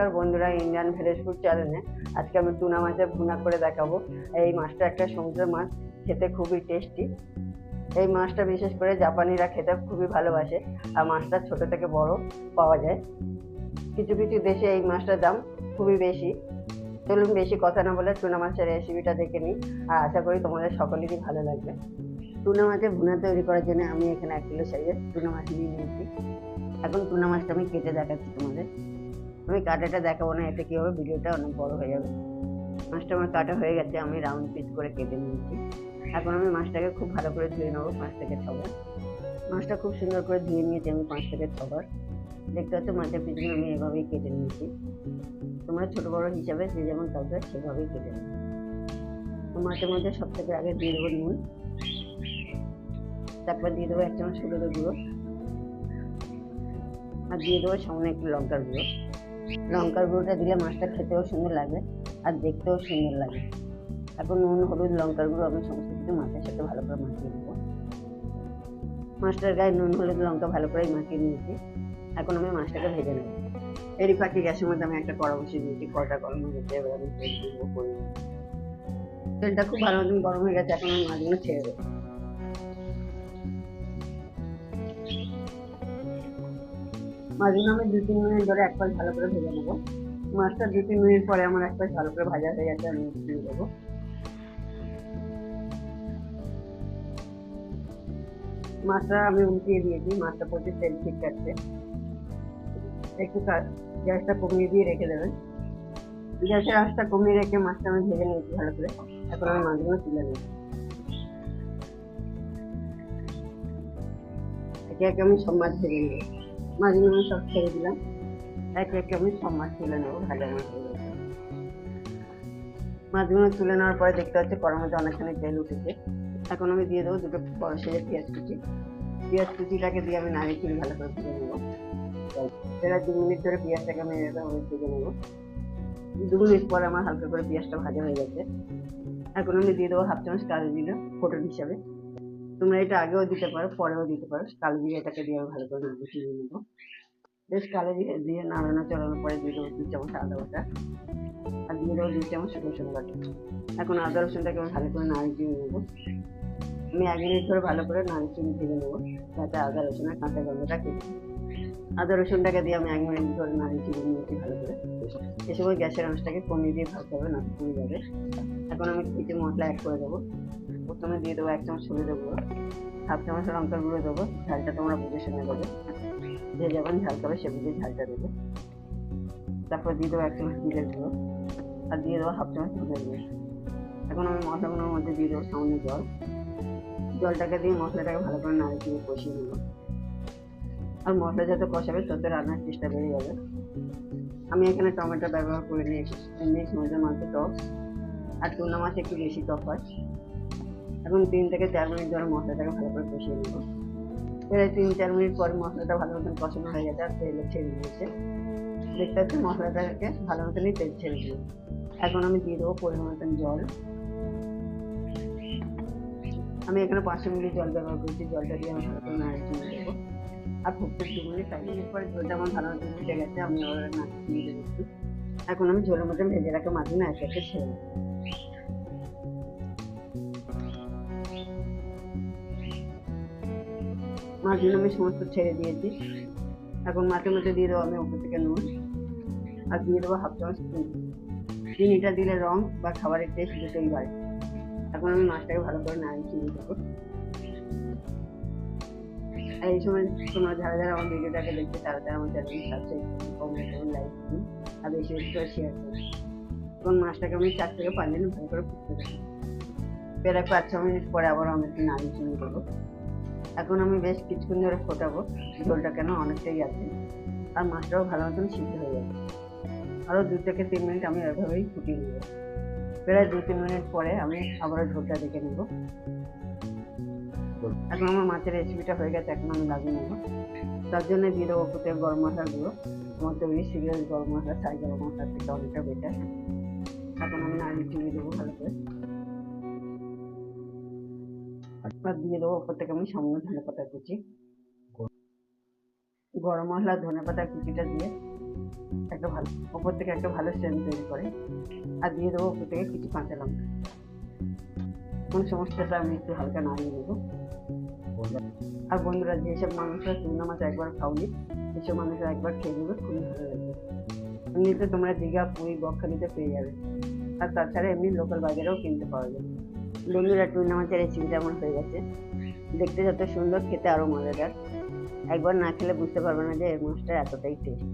নমস্কার বন্ধুরা, Indian ভেরেজ food চ্যানেলে আজকে আমি টুনা মাছের ভুনা করে দেখাবো। এই মাছটা একটা সমুদ্রের মাছ, খেতে খুবই টেস্টি এই মাছটা বিশেষ করে জাপানিরা খেতে খুবই ভালোবাসে। আর মাছটা ছোট থেকে বড় পাওয়া যায়। কিছু কিছু দেশে এই মাছটার দাম খুবই বেশি। চলুন বেশি কথা না বলে টুনা মাছের রেসিপিটা দেখে নিই। আর আশা করি তোমাদের সকলেরই ভালো লাগবে। টুনা মাছের ভুনা তৈরি করার জন্য আমি এখানে এক কিলো সাইজের টুনা মাছ নিয়ে নিয়েছি। এখন টুনা মাছটা আমি কেটে দেখাচ্ছি তোমাদের। আমি কাটাটা দেখাবো না, এতে কি হবে ভিডিওটা অনেক বড় হয়ে যাবে। মাছটা আমার কাটা হয়ে গেছে, আমি রাউন্ড পিস করে কেটে নিয়েছি। এখন আমি মাছটাকে খুব ভালো করে ধুয়ে নেব, পাঁচ থেকে ছবার মাছটা খুব সুন্দর করে ধুয়ে নিয়েছি আমি পাঁচ থেকে ছবার দেখতে পাচ্ছ মাছের পিছনে আমি এভাবেই কেটে নিয়েছি। তোমরা ছোট বড় হিসাবে যে যেমন কাউকে সেভাবেই কেটে নেবে মাছের মধ্যে সব থেকে আগে দিয়ে দেবো নুন। তারপর দিয়ে দেবো এক চামচ হলুদের গুঁড়ো। আর দিয়ে দেবো সামনে একটু লঙ্কার গুঁড়ো। লঙ্কার গুঁড়োটা দিলে মাছটা খেতেও সুন্দর লাগবে আর দেখতেও সুন্দর লাগে। এখন নুন, হলুদ, লঙ্কার গুঁড়ো আমি সমস্ত কিছু মাছের সাথে ভালো করে মাখিয়ে নেব। মাছটার গায়ে নুন, হলুদ, লঙ্কা ভালো করে মাখিয়ে নিয়েছি। এখন আমি মাছটাকে ভেজে নেব। এরই পাখি গ্যাসের মধ্যে আমি একটা কড়া বসিয়ে দিয়েছি, কড়াটা গরম হয়ে গেছে, এবার আমি তেল দিব তেলটা খুব ভালো মতন গরম হয়ে গেছে, এখন আমি মাছগুলো ছেড়ে দেবো। মাছগুলো আমি দু তিন মিনিট ধরে এক ভালো করে ভেজে নেব। মাছটা দু তিন মিনিট পরে আমার এক ভালো করে ভাজা হয়ে গেছে, আমি দিয়ে দেবো মাছটা আমি উল্টিয়ে দিয়েছি, মাছটা প্রচুর তেল ঠিক কাটছে একটু গ্যাসটা কমিয়ে দিয়ে রেখে দেবেন। গ্যাসের আঁচটা কমিয়ে রেখে মাছটা আমি ভেজে নিয়েছি ভালো করে। এখন আমি মাছগুলো তুলে নেব। একে একে আমি সব মাছ ভেজে নেব মাছগুলো আমি সব ছেড়ে দিলাম। একে একে আমি সব মাছ তুলে নেব ভাজা গেছে। মাছগুলো তুলে নেওয়ার পরে দেখতে পাচ্ছি কড়ার মধ্যে অনেকখানি তেল উঠেছে। এখন আমি দিয়ে দেবো দুটো বড় পেঁয়াজ কুচি। পেঁয়াজ কুচিটাকে দিয়ে আমি নাড়ি চিনি ভালো করে ভেজে নেব। সেটা দু মিনিট ধরে পেঁয়াজটাকে আমি এরকম ভেজে নেব। দু মিনিট পরে আমার হালকা করে পেঁয়াজটা ভাজা হয়ে গেছে। এখন আমি দিয়ে দেবো হাফ চামচ কালো জিরে ফোটন হিসাবে। তোমরা এটা আগেও দিতে পারো, পরেও দিতে পারো। কালো জিরেটাকে দিয়ে ভালো করে চিনি নেব। বেশ কালো জিরে দিয়ে নাড়ানো চড়ানোর পরে দিয়ে দেবো দু চামচ আদা বাটা। আর দিয়ে দেবো দু চামচ রসুন বাটা। এখন আদা রসুনটাকে আমি ভালো করে নাড়ি চিনি নেব। আমি এক মিনিট ধরে ভালো করে নাড়ি চিনি ভেজে নেব, যাতে আদা রসুনের কাঁচা গন্ধটা কেটে আদা রসুনটাকে দিয়ে আমি এক মিনিট ধরে নাড়ি চিনি নিয়েছি ভালো করে। এ সময় গ্যাসের আঁচটাকে কমিয়ে দিয়ে ভাজতে হবে, না কমে যাবে। এখন আমি কিছু মশলা অ্যাড করে দেবো। প্রথমে দিয়ে দেবো, এক চামচ হলুদের গুঁড়ো, হাফ চামচ লঙ্কার গুঁড়ো দেবো, ঝালটা তোমরা বুঝে শুনে দেবে। যে যেমন ঝাল খাবে সে বুঝে ঝালটা দেবে। তারপর দিয়ে দেবো এক চামচ জিরের গুঁড়ো, আর দিয়ে দেবো হাফ চামচ দুধের গুঁড়ো। এখন আমি মশলাগুলোর মধ্যে দিয়ে দেবো সামান্য জল। জলটাকে দিয়ে মশলাটাকে ভালো করে নাড়ি দিয়ে কষিয়ে দেবো আর মশলা যত কষাবে তত রান্নার চেষ্টা বেড়ে যাবে। আমি এখানে টমেটো ব্যবহার করে নিয়েছি। এমনি সমুদ্রের মাছে টক। আর টুনা মাছ একটু বেশি টক হয়। এখন তিন থেকে চার মিনিট ধরে মশলাটাকে ভালো করে কষিয়ে নেব। এবার তিন, চার মিনিট পরে মশলাটা ভালো মতন কষানো হয়ে গেছে আর তেলে ছেড়ে দিয়েছে। দেখতে পাচ্ছি মশলাটাকে ভালো মতনই তেল ছেড়ে দিয়ে এখন আমি দিয়ে দেবো পরিমাণ মতন জল। আমি এখানে পাঁচশো মিলি জল ব্যবহার করছি, জলটা দিয়ে আমি ভালো করে নাড়িয়ে দেবো আর ফুটতে দু মিনিট টাইম মিনিট পরে জলটা আমার ভালো মতন ফুটে গেছে, আমি আবার নাড়িয়ে দিচ্ছি এখন আমি ঝোলের মধ্যে ভেজে রাখা একে একে ছেড়ে দেবো। মাছগুলো আমি সমস্ত ছেড়ে দিয়েছি। এখন মাছের মধ্যে দিয়ে দেবো আমি উপর থেকে নুন। আর দিয়ে দেবো হাফ চামচ চিনি। চিনিটা দিলে রং বা খাবারের টেস্ট দুটোই বাড়ে। এখন আমি মাছটাকে ভালো করে নাড়িয়ে চিনি দেবো। আর এই সময় তোমরা যারা যারা আমার ভিডিওটাকে দেখছে, তারা তারা আমার চ্যানেলটি সাবস্ক্রাইব করুন কমেন্ট করুন লাইক করুন আর বেশি বেশি করে শেয়ার করুন এবং মাছটাকে আমি চার থেকে পাঁচ মিনিট ভালো করে ফুটতে দেবো। প্রায় পাঁচ ছ মিনিট পরে আবার আমি একটু নাড়িয়ে চিনি দেবো। এখন আমি বেশ কিছুক্ষণ ধরে ফোটাবো ঝোলটা কেন অনেকটাই আছে। আর মাছটাও ভালো মতন সিদ্ধ হয়ে যাবে আরও দু থেকে তিন মিনিট আমি এভাবেই ফুটিয়ে নেব। প্রায় দু তিন মিনিট পরে আমি আবারও ঝোলটা দেখে নেব। এখন আমার মাছের রেসিপিটা হয়ে গেছে, এখন আমি লাগিয়ে নেব। তার জন্য দিয়ে দেবো প্রত্যেক গরম মশলার গুঁড়ো আমার তৈরি সিরিয়াস গরম মশলা, সাই গরম মশলার থেকে অনেকটা বেটার এখন আমি নাড়ি চিনি দেবো ভালো করে। আর দিয়ে দেবো, ওপর থেকে আমি সামান্য ধনে পাতা কুচি। গরম মশলা, ধনে পাতা কুচিটা দিয়ে একটা ভালো, ওপর থেকে একটা ভালো স্ট্রেন তৈরি করে, আর দিয়ে দেবো ওপর থেকে কিছু কাঁচা লঙ্কা। কোন সমস্তটা আমি একটু হালকা নাড়িয়ে দেবো। আর বন্ধুরা, যেসব মানুষরা চুনা মাছ একবার খাওনি, সেসব মানুষরা একবার খেয়ে নেবে, খুবই ভালো লাগবে। এমনিতে তোমরা দীঘা, পুরী, বকখালিতে পেয়ে যাবে। আর তাছাড়া এমনি লোকাল বাজারেও কিনতে পাওয়া যায় বন্ধুরা টুনা মাছের রেসিপিটা আমার হয়ে গেছে। দেখতে যত সুন্দর, খেতে আরও মজাদার। একবার না খেলে বুঝতে পারবে না যে এই মাছটা এতটাই টেস্ট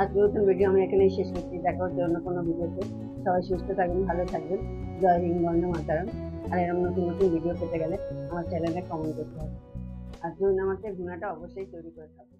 আজকে নতুন ভিডিও আমি এখানেই শেষ করছি। দেখা হচ্ছে অন্য কোনো ভিডিওতে সবাই সুস্থ থাকবেন, ভালো থাকবেন। জয় হিন্দ বন্ধু মাতারাম। আর এরকম নতুন নতুন ভিডিও পেতে গেলে আমার চ্যানেলে কমেন্ট করতে হবে। আর টুনা মাছের অবশ্যই তৈরি করে থাকবে